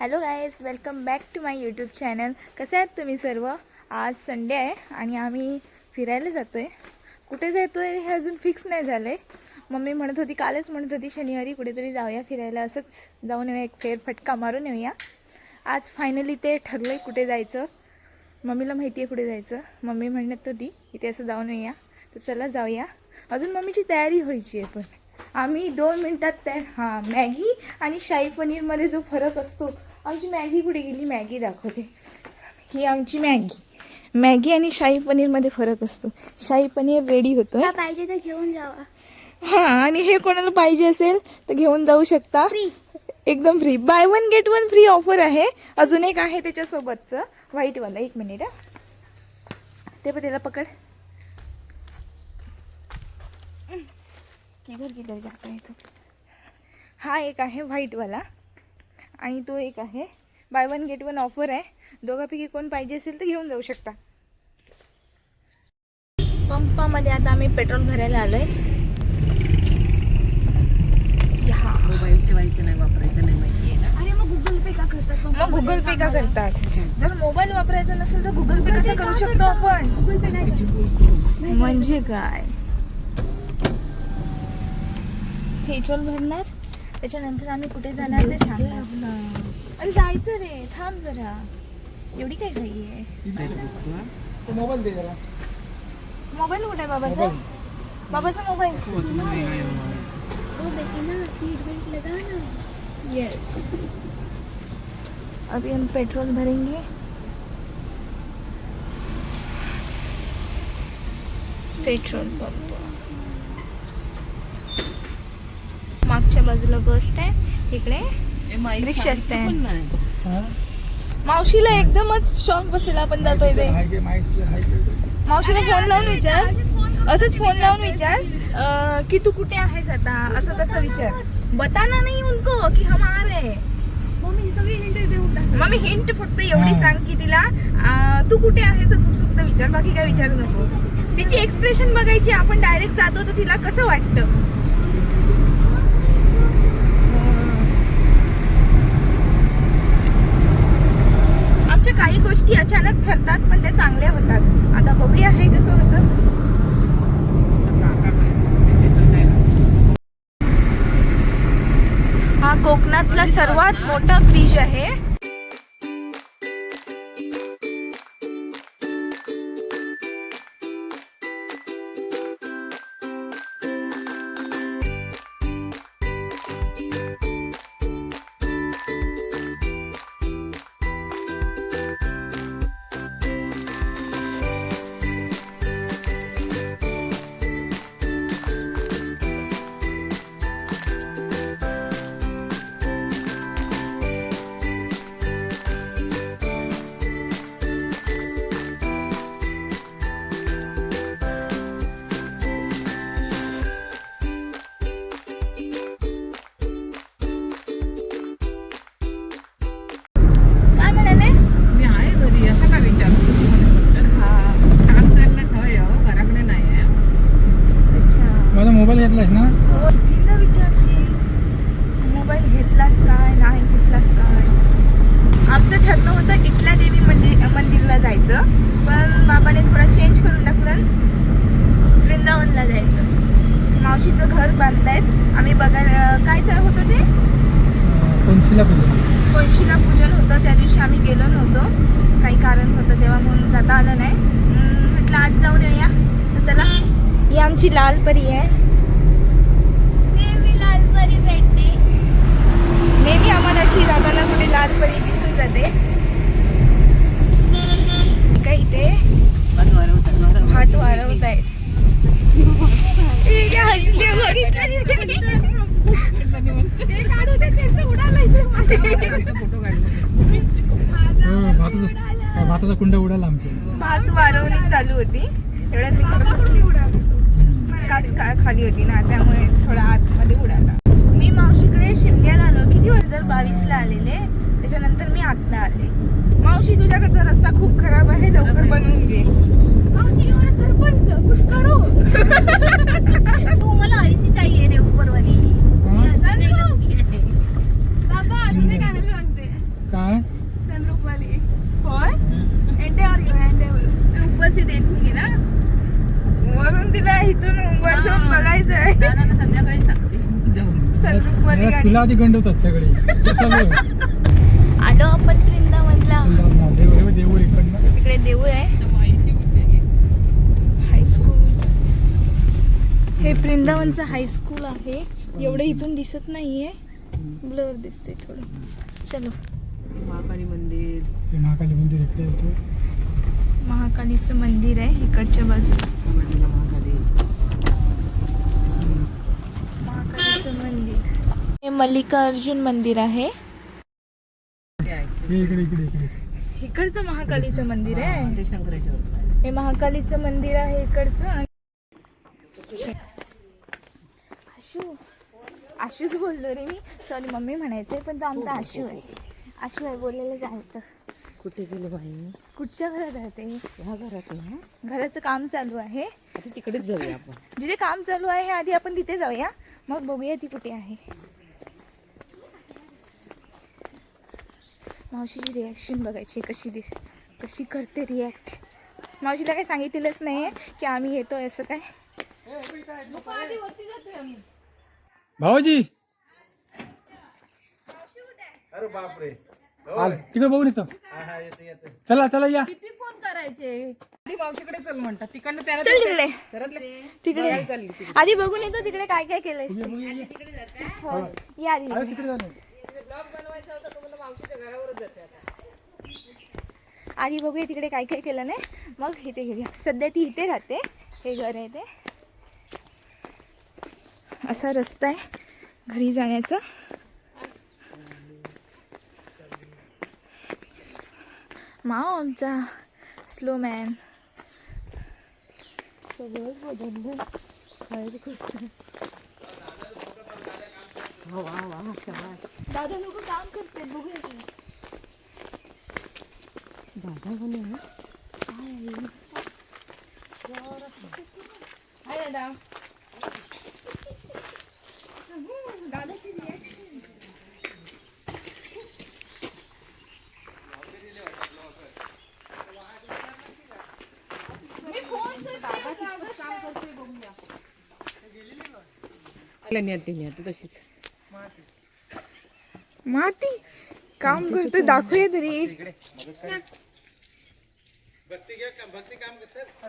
Hello guys welcome back to my YouTube channel कसे आहात तुम्ही सर्व? आज संडे आहे आणि आम्ही फिरायला जातो आहे कुठे जातो आहे हे अजून फिक्स नाही झालं आहे मम्मी म्हणत होती कालच म्हणत होती शनिवारी कुठेतरी जाऊया फिरायला. असंच जाऊन येऊया एक फेरफटका मारून येऊया. आज फायनली ते ठरलं आहे कुठे जायचं. मम्मीला माहिती आहे कुठे जायचं. मम्मी म्हणत होती इथे असं जाऊन येऊया. तर चला जाऊया. अजून मम्मीची तयारी व्हायची आहे पण. आम्ही दोन मिनटात तयार हां मॅगी आणि शाही पनीरमध्ये जो फरक असतो आमची मॅगी कुठे गेली? मॅगी दाखवते. ही आमची मॅगी. मॅगी आणि शाही पनीरमध्ये फरक असतो. शाही पनीर रेडी होतोय. का पाहिजे तर घेऊन जावा. हां आणि हे कोणाला पाहिजे असेल तर घेऊन जाऊ शकता. एकदम free buy one get one free offer आहे. अजून एक आहे त्याच्यासोबतचं. व्हाईटवाला एक मिनिट हा. ते पण त्याला पकड. किधर किधर जाता है तो हा एक आहे व्हाईटवाला आणि तो एक आहे. Buy one get one offer आहे. दोघापैकी कोण पाहिजे असेल तर घेऊन जाऊ शकता. पंपामध्ये आता आम्ही पेट्रोल भरायला आलोय. हा मोबाईल ठेवायचं नाही वापरायचं नाही माहिती आहे ना. अरे मग गुगल पे का करतात मग गुगल पे का करतात? जर मोबाईल वापरायचा नसेल तर गुगल पे कसं करू शकतो आपण? गुगल पे नाही. म्हणजे काय? पेट्रोल भरणार? त्याच्यानंतर आम्ही कुठे जाणार ते सांगणार. अरे जायचं रे थांब जरा. एवढी काय घाई आहे? मोबाईल दे जरा. मोबाईल कुठे आहे बाबाचा? बाबाचा मोबाईल. ओ बेटी ना सीट बेल्ट लगा ना. यस अभी हम पेट्रोल भरेंगे. Petrol pump. मागच्या बाजूला बस स्टँड इकडे रिक्षा स्टँड मावशीला एकदमच शॉक बसेल आपण जातोय ते मावशीला फोन लावून विचार. असंच फोन लावून विचार. की तू कुठे आहेस आता? असं तसं विचार. बताना नाही उनको की हम आ रहे. मम्मी सगळी हिंट देऊन टाक. मग मी हिंट फक्त एवढी. सांग की तिला तू कुठे आहेस असंच फक्त विचार. बाकी काय विचारू नको. तिची एक्सप्रेशन बघायची आपण डायरेक्ट जातो तर तिला कसं वाटतं आमच्या काही गोष्टी अचानक ठरतात पण ते चांगले होतात. आता बघूया हे कसं होतं. हा कोकणातला सर्वात मोठा ब्रिज आहे. मोबाईल घेतलास ना? हो कितींदा विचारशील. मोबाईल घेतलास काय? नाही घेतलास काय? आमचं ठरलं होतं इथल्या देवी मंदिर मंदिरला जायचं. पण बाबाने थोडा चेंज करून टाकलं. वृंदावनला जायचं. मावशीचं घर बांधतायत. आम्ही बघायला काय चाल होतं ते? कोणशीला पूजा कोणशीला पूजन होतं. त्या दिवशी आम्ही गेलो नव्हतो. काही कारण होतं तेव्हा म्हणून जाता आलं नाही. म्हटलं आज जाऊन येऊया. चला. ही आमची लाल परी आहे नेहमी लाल परी भेटते नेहमी आम्हाला कुठे लाल परी दिसून जाते. वरवतात, वरवतात. भात वाढवत आहेत भाताचा कुंड उडाला आमचा भात वारवणी चालू होती. एवढ्यात मी काच का खाली होती ना त्यामुळे थोडा आतमध्ये उडाला. मी मावशीकडे शिमग्याला आलो. किती दोन हजार बावीसला आलेले त्याच्यानंतर मी आत्ता आले. मावशी तुझ्याकडचा रस्ता खूप खराब आहे लवकर बनवून घे. मावशी तू मला रे बाबा ऊपर ना. वरून तिला इथून वर जाऊन बघायचं आहे गाडी. तुला आधी गंडवतात सगळे. आलो आपण वृंदावनला. देऊळ हे देऊळ इकडनं. तिकडे देऊ आहे. हायस्कूल हे वृंदावनचं हायस्कूल आहे. एवढं इथून दिसत नाहीये. ब्लर दिसते थोडं. चलो. महाकाली मंदिर. महाकाली मंदिर इकडे महाकालीचं मंदिर आहे इकडच्या बाजूला बाजूला महाकाली महाकालीचं मंदिर हे मल्लिकार्जुन मंदिर आहे. ते आहे हे इकडे इकडे इकडे. इकडचं महाकालीचं मंदिर आहे. हे महाकालीचं मंदिर आहे इकडचं. आशू आशूच बोललो रे मी. सॉरी मम्मी म्हणायचंय पण तो आमचा आशू आहे. आशू आहे बोलायला जायचं. कुठे गेलो बाई? कुठच्या घरात राहते ह्या घरात ना? घराचं काम चालू आहे. आता तिकडेच जाऊया आपण. जिथे काम चालू आहे हे आधी आपण तिथे जाऊया. मग बघूया ती कुठे आहे. मावशीची रिॲक्शन बघायची कशी दिस कशी करते रिॲक्ट मावशीला काही सांगितलेलंच नाही आहे की आम्ही येतोय असं काय. भाऊजी! अरे बापरे. आल तिकडे बघून येतो. येते येते. चला चला या. किती फोन करायचे? आधी मावशीकडे चल म्हणतात. तिकडनं त्याला चल तिकडे घरातले तिकडे. चालली तिकडे आधी बघून येतो तिकडे काय काय केलंय हो या आधी अरे तिकडे जाणे आधी बघूया तिकडे काय काय केलं नाही. मग इथे घेऊया सध्या ती इथे राहते. हे घर आहे ते. असा रस्ता आहे. घरी जाण्याचा. माव आमचा. स्लो मॅन सगळं बदललं. दादा लोक काम करते बघूया की. हाय दादा. दादाची रिॲक्शन नेते नेते तशीच काम करते भक्ती काम कर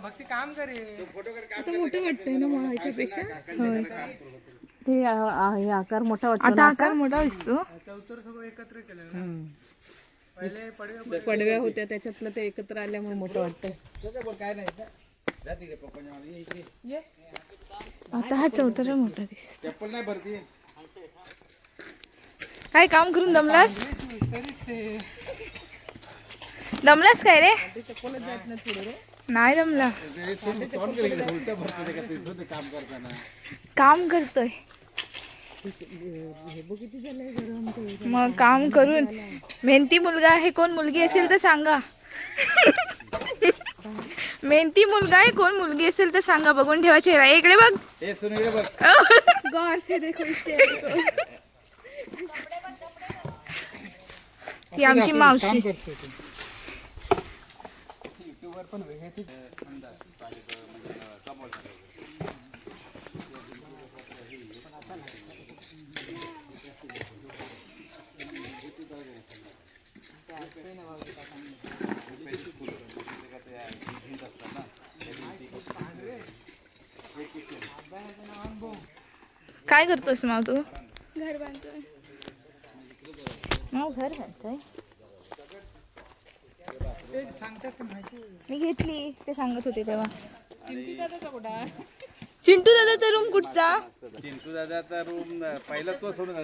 भक्ती काम करे फोटो कर काम आता मोठं वाटतंय ना मग ह्याच्यापेक्षा ते आ- आ- हे आकार मोठा वाटतो आता आकार मोठा दिसतो. चौतर सगळं एकत्र केलं हम्म. पहिले पडवे पडव्या होत्या. त्याच्यातलं ते एकत्र आल्यामुळे मोठं वाटतंय. काय नाही जा तिकडे पप्पाच्या मागे. ये इकडे आता हा चौथरा मोठा दिसतो चप्पल नाही भरती. काय काम करून दमलास? दमलास काय रे? नाही दमला. काम करतोय. मग काम करून. मेहनती मुलगा आहे कोण मुलगी असेल तर सांगा. मेहनती मुलगा आहे कोण मुलगी असेल तर सांगा. बघून ठेवा चेहरा. इकडे बघ हे सुन इकडे बघ गौर से देखो इस चेहरे को ती आमची मावशी. काय करतोस माव तू? घर बांधतोय. घर मी घेतली ते सांगत होते तेव्हा. चिंटू दादाचा रूम कुठचा? चिंटू दादाचा रूम पहिला तो सोडून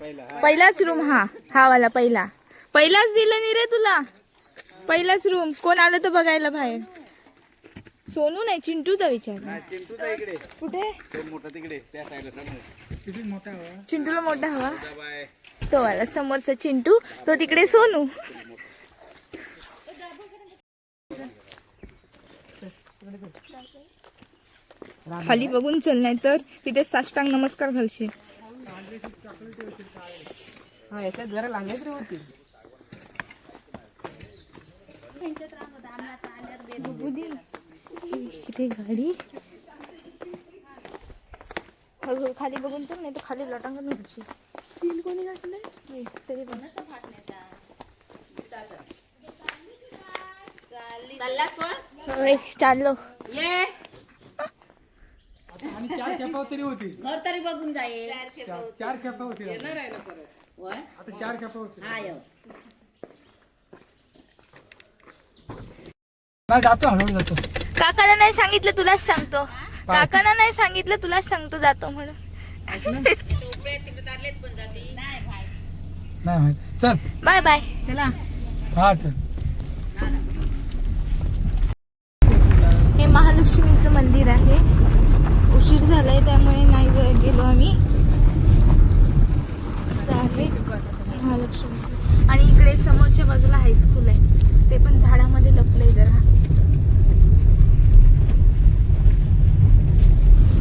पहिला हा. पहिलाच रूम हा. हा वाला पहिला. पहिलाच दिलं नाही रे तुला. पहिलाच रूम कोण आलं तर बघायला बाहेर. सोनू नाही चिंटूचा विचार नाही, चिंटूचा इकडे. कुठे? तो मोठा तिकडे त्या साईडला समोर किती मोठा हवा. चिंटूला मोठा हवा? तो वाला समोरचा चिंटू तो तिकडे सोनू. खाली बघून चल नाही तर तिथे साष्टांग नमस्कार घालशील. हा जरा किती गाडी. हळूहळू खाली बघून चल नाही तर खाली लटांगण व्हायची तीन कोणी घातलंय? तरी पण? चाललो. ये. चार खेपा तरी होती. घर तरी बघून जाईल. चार खेपा होती येणार आहे ना परत. आता चार खेपा होती. हा नाही जातो हळूहळू जातो. काकाला नाही सांगितलं तुलाच सांगतो. काकाला नाही सांगितलं तुलाच सांगतो जातो म्हणून. नाही माहीत. चल. Bye bye. चला. हा चल. हे महालक्ष्मीचं मंदिर आहे. उशीर झालाय त्यामुळे नाही गे- गेलो आम्ही. असं आहे. महालक्ष्मी. आणि इकडे समोरच्या बाजूला हायस्कूल आहे. ते पण झाडामध्ये लपलंय जरा.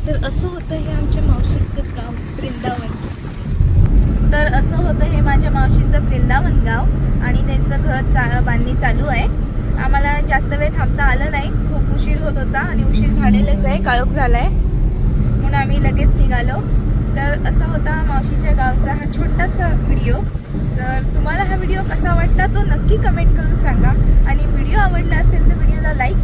तर असं होतं हे आमच्या मावशीचं गाव वृंदावन. तर असं होतं हे माझ्या मावशीचं वृंदावन गाव आणि त्यांचं घर चा बांधणी चालू आहे. आम्हाला जास्त वेळ थांबता आलं नाही. खूप उशीर होत होता आणि उशीर झालेलेच आहे काळोख झाला आहे म्हणून आम्ही लगेच निघालो. तर असा होता मावशीच्या गावचा हा छोटासा व्हिडिओ. तर तुम्हाला हा व्हिडिओ कसा वाटला तो नक्की कमेंट करून सांगा. आणि व्हिडिओ आवडला असेल तर व्हिडिओला लाईक